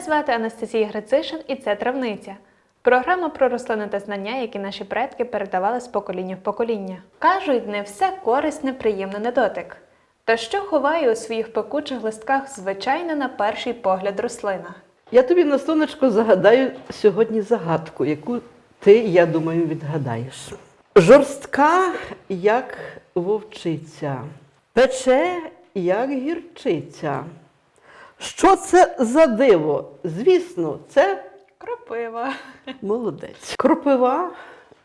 Мене звати Анастасія Грицишин і це травниця. Програма про рослини та знання, які наші предки передавали з покоління в покоління. Кажуть, не все корисне, приємне на дотик. Та що ховає у своїх пекучих листках звичайна на перший погляд рослина? Я тобі на сонечко загадаю сьогодні загадку, яку ти, я думаю, відгадаєш. Жорстка, як вовчиця, пече, як гірчиця. Що це за диво? Звісно, це Кропива. молодець. Кропива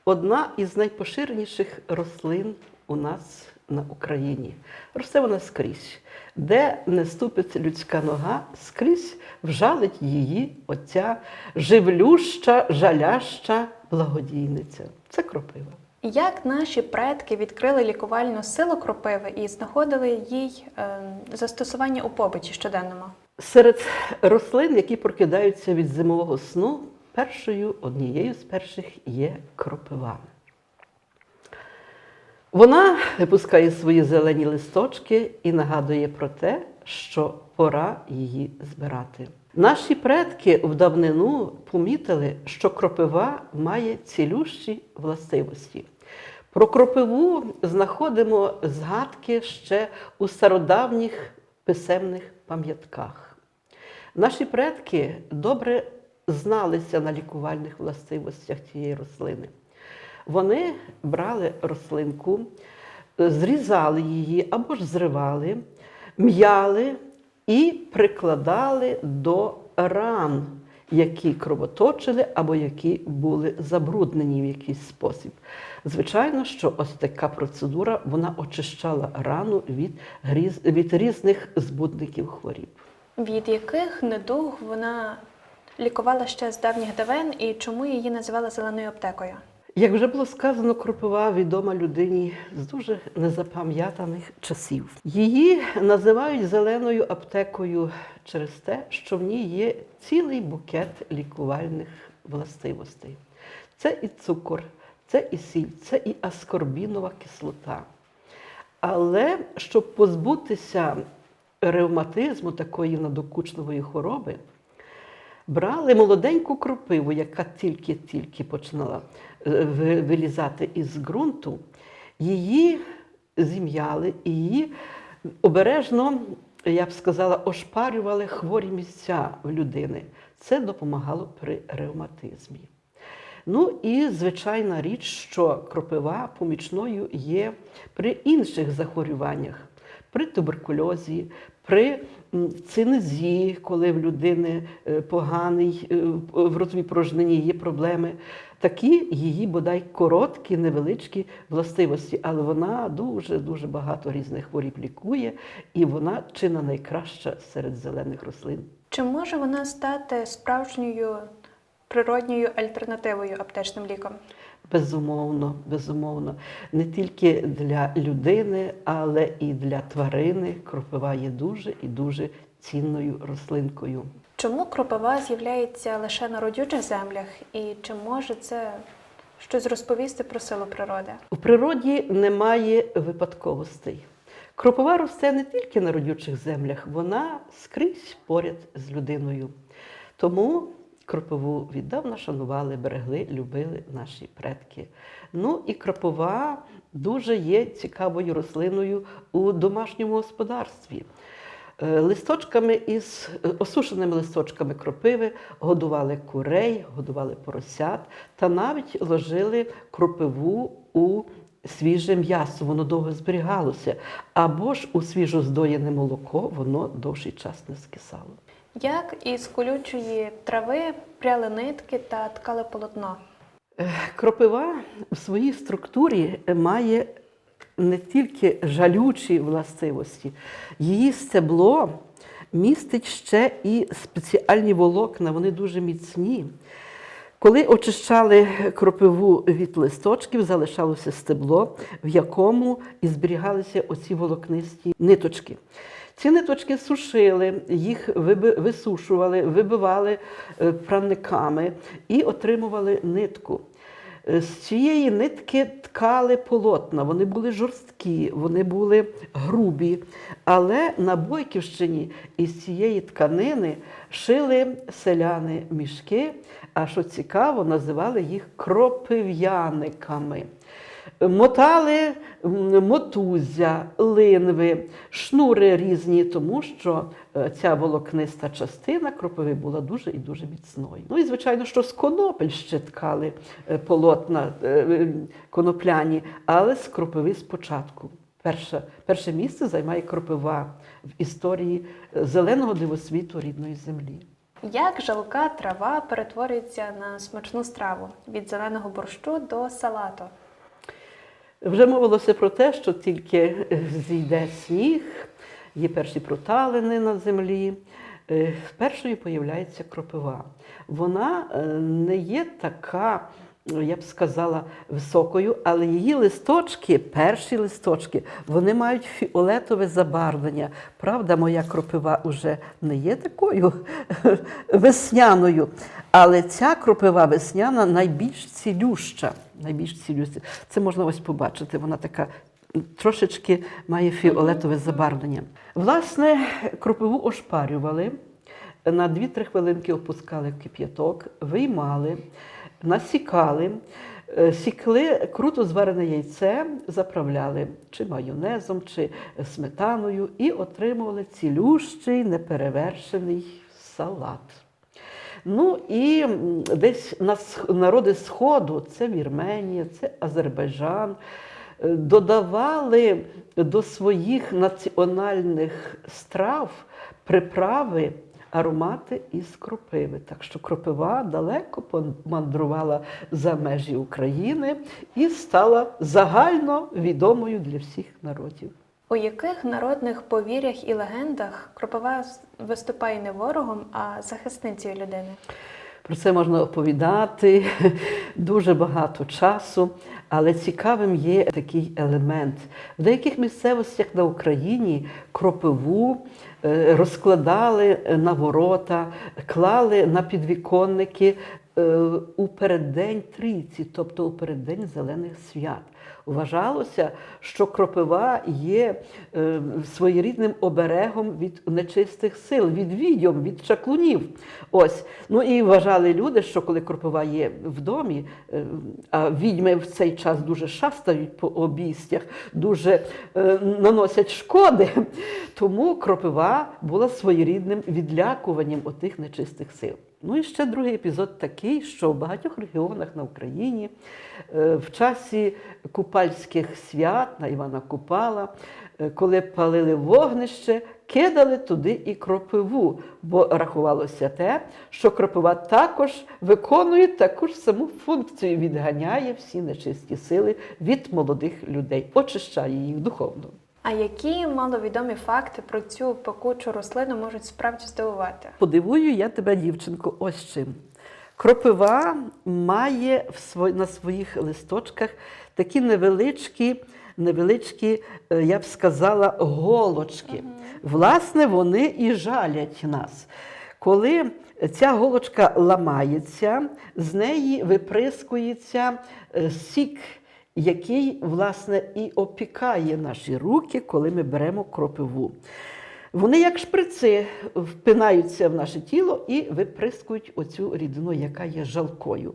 одна із найпоширеніших рослин у нас на Україні. Росте вона скрізь. Де не ступить людська нога, скрізь вжалить її оця живлюща, жаляща благодійниця. Це кропива. Як наші предки відкрили лікувальну силу кропиви і знаходили їй е, застосування у побуті щоденному? Серед рослин, які прокидаються від зимового сну, першою однією з перших є кропива. Вона випускає свої зелені листочки і нагадує про те, що пора її збирати. Наші предки в давнину помітили, що кропива має цілющі властивості. Про кропиву знаходимо згадки ще у стародавніх писемних пам'ятках. Наші предки добре зналися на лікувальних властивостях цієї рослини. Вони брали рослинку, зрізали її або ж зривали, м'яли і прикладали до ран, які кровоточили або які були забруднені в якийсь спосіб. Звичайно, що ось така процедура вона очищала рану від, гріз- від різних збудників хворіб. Від яких недуг вона лікувала ще з давніх давен і чому її називали зеленою аптекою? Як вже було сказано, кропива відома людині з дуже незапам'ятаних часів. Її називають зеленою аптекою через те, що в ній є цілий букет лікувальних властивостей. Це і цукор, це і сіль, це і аскорбінова кислота. Але щоб позбутися ревматизму такої надокучливої хвороби, брали молоденьку кропиву, яка тільки-тільки починала е, вилізати із ґрунту, її зім'яли і її обережно, я б сказала, ошпарювали хворі місця в людини. Це допомагало при ревматизмі. Ну і звичайна річ, що кропива помічною є при інших захворюваннях, при туберкульозі, при цинезі, коли в людини е, поганий е, в ротовій порожнині є проблеми. Такі її бодай короткі, невеличкі властивості, але вона дуже дуже багато різних хворіб лікує, і вона чи не найкраща серед зелених рослин. Чи може вона стати справжньою природньою альтернативою аптечним лікам? Безумовно, безумовно. Не тільки для людини, але і для тварини кропива є дуже і дуже цінною рослинкою. Чому кропива з'являється лише на родючих землях, і чи може це щось розповісти про силу природи? У природі немає випадковостей. Кропива росте не тільки на родючих землях, вона скрізь поряд з людиною. Тому кропиву віддавна шанували, берегли, любили наші предки. Ну і кропива дуже є цікавою рослиною у домашньому господарстві. Е, Листочками із е, осушеними листочками кропиви годували курей, годували поросят та навіть ложили кропиву у свіже м'ясо, воно довго зберігалося, або ж у свіжо здоєне молоко, воно довший час не скисало. Як із колючої трави пряли нитки та ткали полотно? Е, Кропива в своїй структурі має не тільки жалючі властивості, її стебло містить ще і спеціальні волокна, вони дуже міцні. Коли очищали кропиву від листочків, залишалося стебло, в якому і зберігалися оці волокнисті ниточки. Ці ниточки сушили, їх висушували, вибивали е, правниками і отримували нитку. Е, З цієї нитки ткали полотна. Вони були жорсткі, вони були грубі. Але на Бойківщині із цієї тканини шили селяни мішки, а що цікаво, називали їх кропив'яниками. Мотали мотузя, линви, шнури різні, тому що е, ця волокниста частина кропиви була дуже і дуже міцною. Ну і звичайно, що з конопель ще ткали е, полотна е, конопляні, але з кропиви спочатку. Перше, перше місце займає кропива в історії зеленого дивосвіту рідної землі. Як жалка трава перетворюється на смачну страву від зеленого борщу до салату? Вже мовилося про те, що тільки е, зійде сніг, є перші проталини на землі. е, Першою появляється кропива. Вона е, не є така, я б сказала, високою, але її листочки, перші листочки, вони мають фіолетове забарвлення. Правда, моя кропива вже не є такою весняною. Але ця кропива весняна найбільш цілюща. Найбільш цілюща. Це можна ось побачити. Вона така трошечки має фіолетове забарвлення. Власне, кропиву ошпарювали, на 2-3 хвилинки опускали в кип'яток, виймали, насікали, е, сікли круто зварене яйце, заправляли чи майонезом, чи сметаною і отримували цілющий, неперевершений салат. Ну і десь на народи Сходу, це Вірменія, це Азербайджан, е, додавали до своїх національних страв приправи, аромати із кропиви. Так що кропива далеко помандрувала за межі України і стала загально відомою для всіх народів. У яких народних повір'ях і легендах кропива виступає не ворогом, а захисницею людини? Про це можна оповідати дуже багато часу, але цікавим є такий елемент. В деяких місцевостях на Україні кропиву е, розкладали на ворота, клали на підвіконники е, у переддень трійці, тобто у переддень зелених свят. Вважалося, що кропива є е, своєрідним оберегом від нечистих сил, від відьом, від чаклунів. Ось. Ну і вважали люди, що коли кропива є в домі, е, а відьми в цей час дуже шастають по обійстях, дуже е, наносять шкоди, тому кропива була своєрідним відлякуванням отих нечистих сил. Ну і ще другий епізод такий, що в багатьох регіонах на Україні е, в часі купальських свят на Івана Купала, е, коли палили вогнище, кидали туди і кропиву, бо рахувалося те, що кропива також виконує таку ж саму функцію, відганяє всі нечисті сили від молодих людей, очищає їх духовно. А які маловідомі факти про цю пекучу рослину можуть справді здивувати? Подивую я тебе, дівчинко, ось чим. Кропива має на своїх листочках такі невеличкі, невеличкі, е, я б сказала, голочки. Власне, вони і жалять нас. Коли ця голочка ламається, з неї виприскується е, сік, який, власне, і опікає наші руки, коли ми беремо кропиву. Вони, як шприци, впинаються в наше тіло і виприскують оцю рідину, яка є жалкою.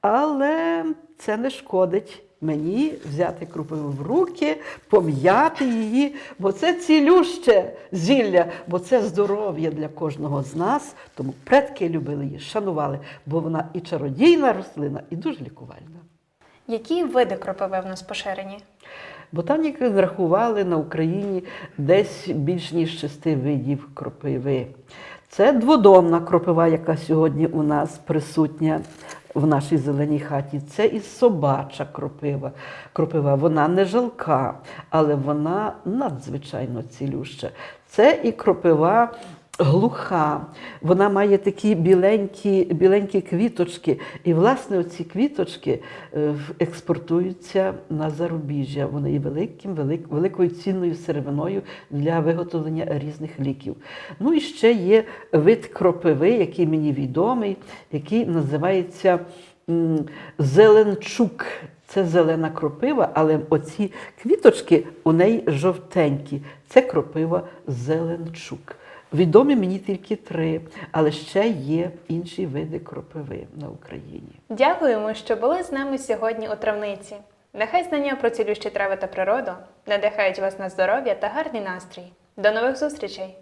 Але це не шкодить мені взяти кропиву в руки, пом'яти її, бо це цілюще зілля, бо це здоров'я для кожного з нас. Тому предки любили її, шанували, бо вона і чародійна рослина, і дуже лікувальна. Які види кропиви в нас поширені? Ботаніки зрахували на Україні десь більш ніж шести видів кропиви. Це дводомна кропива, яка сьогодні у нас присутня в нашій зеленій хаті. Це і собача кропива. Кропива. Вона не жалка, але вона надзвичайно цілюща. Це і кропива глуха. Вона має такі біленькі, біленькі квіточки. І, власне, оці квіточки е, експортуються на зарубіжжя. Вони є великим, велик, великою цінною сировиною для виготовлення різних ліків. Ну і ще є вид кропиви, який мені відомий, який називається зеленчук. Це зелена кропива, але оці квіточки у неї жовтенькі. Це кропива зеленчук. Відомі мені тільки три, але ще є інші види кропиви на Україні. Дякуємо, що були з нами сьогодні у травниці. Нехай знання про цілющі трави та природу надихають вас на здоров'я та гарний настрій. До нових зустрічей!